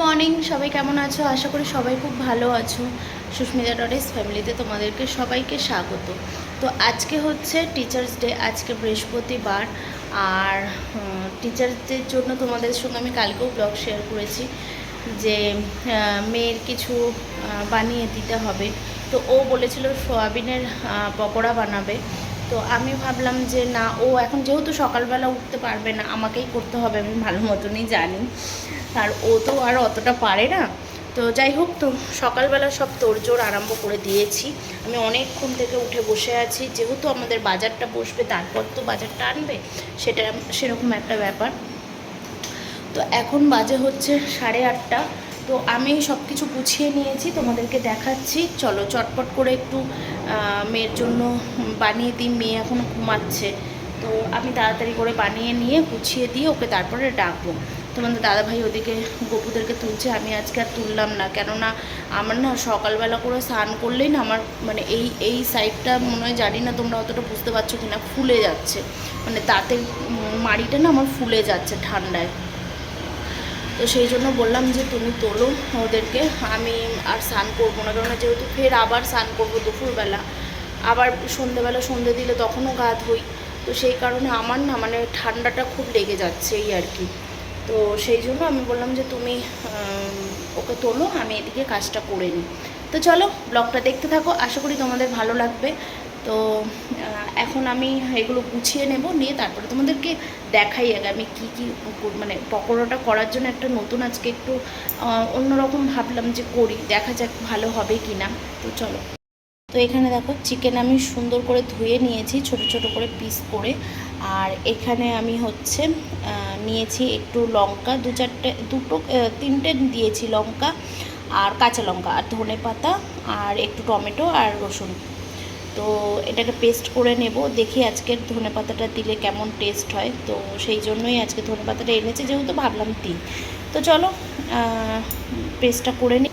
Morning, সবাই কেমন আছো? আশা করি সবাই খুব ভালো আছো। সুস্মিতা ডরেস ফ্যামিলিতে তোমাদেরকে সবাইকে স্বাগত। তো আজকে হচ্ছে টিচার্স ডে আজকে বৃহস্পতিবার। আর টিচার্সদের জন্য তোমাদের সঙ্গে আমি কালকেও ব্লগ শেয়ার করেছি যে মেয়ের কিছু বানিয়ে দিতে হবে। তো ও বলেছিল সোয়াবিনের পকোড়া বানাবে। তো আমি ভাবলাম যে না, ও এখন যেহেতু সকালবেলা উঠতে পারবে না, আমাকেই করতে হবে, আমি ভালো মতনই জানি। আর ও তো আর অতটা পারে না। তো যাই হোক, তো সকালবেলা সব তোড়জোড় আরম্ভ করে দিয়েছি। আমি অনেকক্ষণ থেকে উঠে বসে আছি। যেহেতু আমাদের বাজারটা বসবে, তারপর তো বাজারটা আনবে, সেটা সেরকম একটা ব্যাপার। তো এখন বাজে হচ্ছে সাড়ে আটটা। তো আমি সব কিছু গুছিয়ে নিয়েছি, তোমাদেরকে দেখাচ্ছি। চলো, চটপট করে একটু মেয়ের জন্য বানিয়ে দিই। মেয়ে এখন ঘুমাচ্ছে। তো আমি তাড়াতাড়ি করে বানিয়ে নিয়ে গুছিয়ে দিয়ে ওকে তারপরে ডাকবো। তোমাদের দাদাভাই ওদিকে, গপুদেরকে তুলছে। আমি আজকে আর তুললাম না। কেননা আমার না সকালবেলা করে স্নান করলেই না আমার মানে এই এই সাইডটা মনে হয় জানি না তোমরা অতটা বুঝতে পারছ কি না ফুলে যাচ্ছে। মানে তাতে মাড়িটা না আমার ফুলে যাচ্ছে ঠান্ডায়। তো সেই জন্য বললাম যে তুমি তোলো ওদেরকে। আমি আর স্নান করব না কারণ যেহেতু ফের আবার স্নান করব দুপুরবেলা। আবার সন্ধেবেলা সন্ধে দিলে তখনও গা ধুই। তো সেই কারণে আমার না মানে ঠান্ডাটা খুব লেগে যাচ্ছে এই আর কি। তো সেই জন্য আমি বললাম যে তুমি ওকে তোলো, আমি এদিকে কাজটা করে নিই। তো চলো, ব্লগটা দেখতে থাকো। আশা করি তোমাদের ভালো লাগবে। তো এখন আমি এগুলো গুছিয়ে নেব, নিয়ে তারপরে তোমাদেরকে দেখাই আগে আমি কি কি মানে পকোড়াটা করার জন্য একটা নতুন আজকে একটু অন্যরকম ভাবলাম যে করি, দেখা যাক ভালো হবে কি না তো চলো। তো এখানে দেখো চিকেন আমি সুন্দর করে ধুয়ে নিয়েছি, ছোট ছোট করে পিস করে। আর এখানে আমি হচ্ছে নিয়েছি একটু লঙ্কা, দু চারটে, দুটো তিনটে দিয়েছি লঙ্কা আর কাঁচা লঙ্কা আর ধনে পাতা আর একটু টমেটো আর রসুন। তো এটাকে পেস্ট করে নেব। দেখি আজকের ধনে পাতাটা দিলে কেমন টেস্ট হয়। তো সেই জন্যই আজকে ধনে পাতাটা এনেছে, যেহেতু ভাবলাম দিই। তো চলো পেস্টটা করে নিই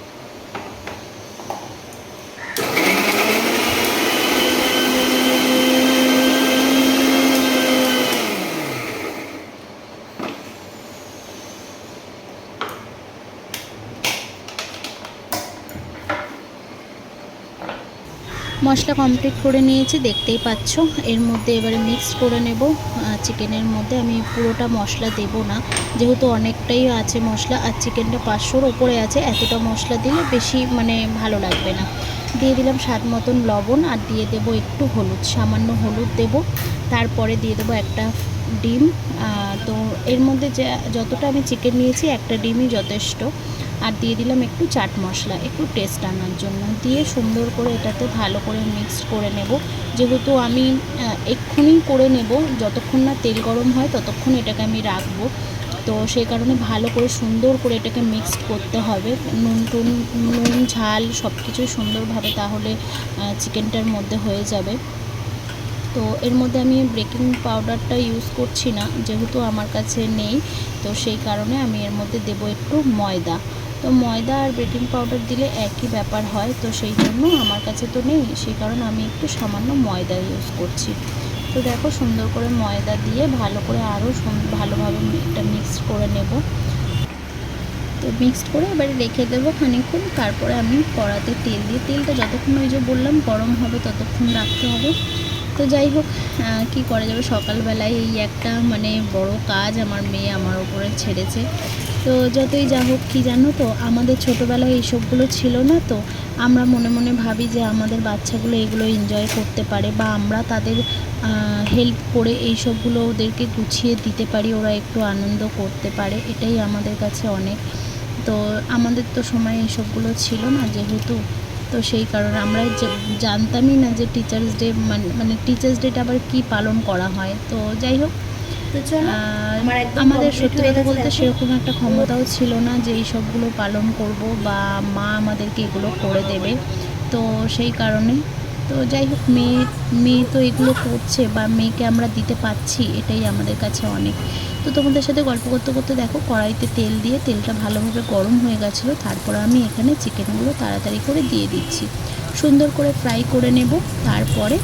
মশলা কমপ্লিট করে নিয়েছি, দেখতেই পাচ্ছ। এর মধ্যে এবারে মিক্স করে নেব। চিকেনের মধ্যে আমি পুরোটা মশলা দেব না। যেহেতু অনেকটাই আছে মশলা আর চিকেনটা পাঁচশোর ওপরে আছে, এতটা মশলা দিলে বেশি মানে ভালো লাগবে না। দিয়ে দিলাম স্বাদ মতন লবণ আর দিয়ে দেব একটু হলুদ, সামান্য হলুদ দেব। তারপরে দিয়ে দেবো একটা ডিম। তো এর মধ্যে যে, যতটা আমি চিকেন নিয়েছি, একটা ডিমই যথেষ্ট। আর দিয়ে দিলাম একটু চাট মশলা, একটু টেস্ট আনার জন্য। দিয়ে সুন্দর করে এটাতে ভালো করে মিক্সড করে নেব। যেহেতু আমি এক্ষুনি করে নেব, যতক্ষণ না তেল গরম হয় ততক্ষণ এটাকে আমি রাখব। তো সেই কারণে ভালো করে সুন্দর করে এটাকে মিক্সড করতে হবে। নুন টুন, নুন, ঝাল সব কিছুই সুন্দরভাবে তাহলে চিকেনটার মধ্যে হয়ে যাবে। তো এর মধ্যে আমি বেকিং পাউডারটা ইউজ করছি না, যেহেতু আমার কাছে নেই, তো সেই কারণে আমি এর মধ্যে দেব একটু ময়দা। তো ময়দা আর বেকিং পাউডার দিলে একই ব্যাপার হয়, তো সেই জন্য আমার কাছে তো নেই। সেই কারণে আমি একটু সামান্য ময়দা ইউজ করছি। তো দেখো সুন্দর করে ময়দা দিয়ে ভালো করে আরও ভালোভাবে এটা মিক্সড করে নেব। তো মিক্সড করে এবারে রেখে দেবো খানিকক্ষণ। তারপরে আমি কড়াতে তেল দিয়ে তেলটা যতক্ষণ ওই যে বললাম গরম হবে ততক্ষণ রাখতে হবে। তো যাই হোক কি করা যাবে? সকালবেলায় এই একটা মানে বড় কাজ আমার মেয়ে আমার ওপরে ছেড়েছে। তো যতই যা হোক, কী জানো তো, আমাদের ছোটোবেলায় এইসবগুলো ছিল না তো, আমরা মনে মনে ভাবি যে আমাদের বাচ্চাগুলো এগুলো এনজয় করতে পারে বা আমরা তাদের হেল্প করে এই সবগুলো ওদেরকে গুছিয়ে দিতে পারি, ওরা একটু আনন্দ করতে পারে, এটাই আমাদের কাছে অনেক। তো আমাদের তো সময় এইসবগুলো ছিল না, যেহেতু তো সেই কারণে আমরা যে- জানতামই না যে টিচার্স ডে মানে মানে টিচার্স ডেটা আবার কি পালন করা হয়। তো যাই হোক আমাদের সত্যি কথা বলতে সেরকম একটা ক্ষমতাও ছিল না যে এই সবগুলো পালন করব বা মা আমাদেরকে এগুলো করে দেবে। তো সেই কারণে তো যাই হোক, মেয়ে মেয়ে তো এগুলো করছে বা মেয়েকে আমরা দিতে পাচ্ছি এটাই আমাদের কাছে অনেক। তো তোমাদের সাথে গল্প করতে করতে দেখো, কড়াইতে তেল দিয়ে তেলটা ভালোভাবে গরম হয়ে গেছিল, তারপর আমি এখানে চিকেনগুলো তাড়াতাড়ি করে দিয়ে দিচ্ছি। সুন্দর করে ফ্রাই করে নেব, তারপরে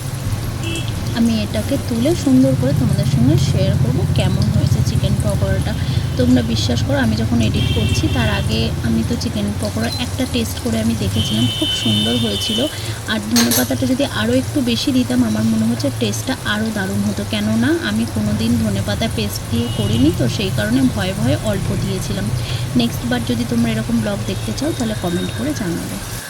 আমি এটাকে তুলে সুন্দর করে তোমাদের সঙ্গে শেয়ার করব কেমন হয়েছে। চিকেন পকোড়াটা। তোমরা বিশ্বাস করো, আমি যখন এডিট করছি, তার আগে আমি তো চিকেন পকোড়া একটা টেস্ট করে আমি দেখেছিলাম, খুব সুন্দর হয়েছিল। আর ধনে পাতাটা যদি আরও একটু বেশি দিতাম, আমার মনে হচ্ছে টেস্টটা আরও দারুণ হতো। কেননা, আমি কোনো দিন ধনে পাতা পেস্ট দিয়ে করিনি, তো সেই কারণে ভয়ে ভয়ে অল্প দিয়েছিলাম। নেক্সট বার যদি তোমরা এরকম ব্লগ দেখতে চাও, তাহলে কমেন্ট করে জানাবে।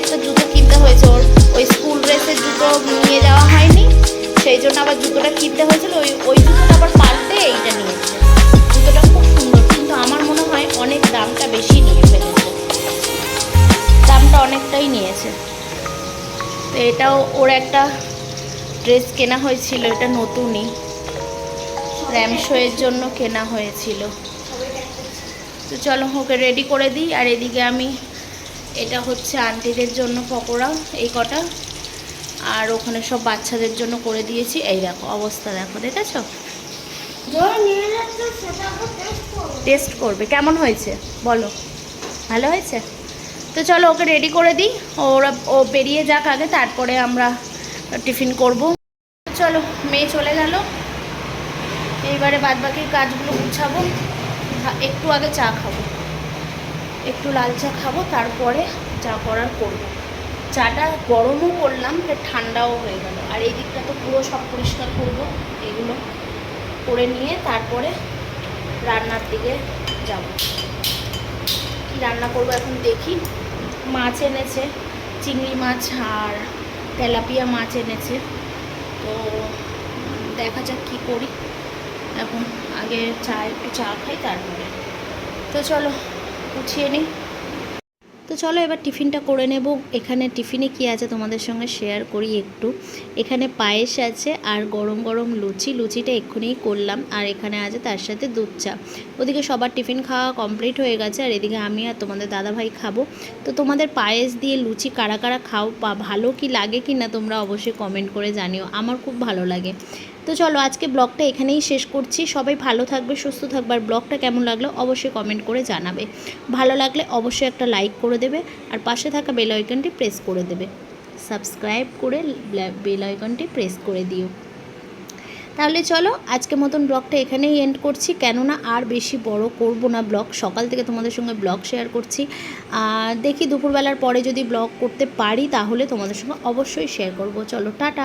একটা জুতো কিনতে হয়েছে। ওর ওই স্কুল ড্রেসের জুতো নিয়ে যাওয়া হয়নি। সেই জন্য আবার জুতোটা কিনতে হয়েছিল। ওই ওই জুতোটা আবার পাল্টে এইটা নিয়েছে জুতোটা খুব সুন্দর, কিন্তু আমার মনে হয় অনেক দামটা বেশি নিয়ে ফেলেছে। দামটা অনেকটাই নিয়েছে। তো এটাও ওর একটা ড্রেস কেনা হয়েছিল, এটা নতুনই। র্যাম শোয়ের জন্য কেনা হয়েছিল। তো চলো ওকে রেডি করে দিই। আর এদিকে আমি এটা হচ্ছে আন্টিদের জন্য পকোড়া, এই কটা। আর ওখানে সব বাচ্চাদের জন্য করে দিয়েছি। এই দেখো, অবস্থা দেখো, দেখেছ? টেস্ট করবে। কেমন হয়েছে? বলো। ভালো হয়েছে? তো চলো, ওকে রেডি করে দিই। ওরা, ও বেরিয়ে যাক আগে, তারপরে আমরা টিফিন করব। চলো, মেয়ে চলে গেল। এইবারে বাদবাকি কাজগুলো গুছাবো। একটু আগে চা খাব। একটু লাল চা খাব, তারপরে চা করার করব। চাটা গরমও করলাম ফের ঠান্ডাও হয়ে গেল। আর এই দিকটা তো পুরো সব পরিষ্কার করব, এগুলো করে নিয়ে তারপরে রান্নার দিকে যাব। কি রান্না করব এখন দেখি। মাছ এনেছে, চিংড়ি মাছ আর তেলাপিয়া মাছ এনেছে। তো দেখা যাক কী করি। এখন আগে চা, একটু চা খাই, তারপরে। তো চলো উঠিয়ে নিই। তো চলো এবার টিফিনটা করে নেব। এখানে টিফিনে কি আছে তোমাদের সঙ্গে শেয়ার করি একটু। এখানে পায়েস আছে আর গরম গরম লুচি। লুচিটা এক্ষুনি করলাম আর এখানে আছে তার সাথে দুধ চা। ওদিকে সবার টিফিন খাওয়া কমপ্লিট হয়ে গেছে আর এদিকে আমি আর তোমাদের দাদাভাই খাব। তো তোমাদের পায়েস দিয়ে লুচি কারা কারা খাও বা ভালো কি লাগে কি না তোমরা অবশ্যই কমেন্ট করে জানিও। আমার খুব ভালো লাগে। তো চলো আজকে ব্লগটা এখানেই শেষ করছি। সবাই ভালো থাকবে, সুস্থ থাকবে। আর ব্লগটা কেমন লাগল অবশ্যই কমেন্ট করে জানাবে। ভালো লাগলে অবশ্যই একটা লাইক করে দেবে আর পাশে থাকা বেল আইকনটি প্রেস করে দেবে। সাবস্ক্রাইব করে বেল আইকনটি প্রেস করে দিও। তাহলে চলো আজকে মতন ব্লগটা এখানেই এন্ড করছি। কেননা আর বেশি বড় করব না ব্লগ। সকাল থেকে তোমাদের সঙ্গে ব্লগ শেয়ার করছি। দেখি দুপুরবেলার পরে যদি ব্লগ করতে পারি তাহলে তোমাদের সঙ্গে অবশ্যই শেয়ার করব। চলো, টাটা।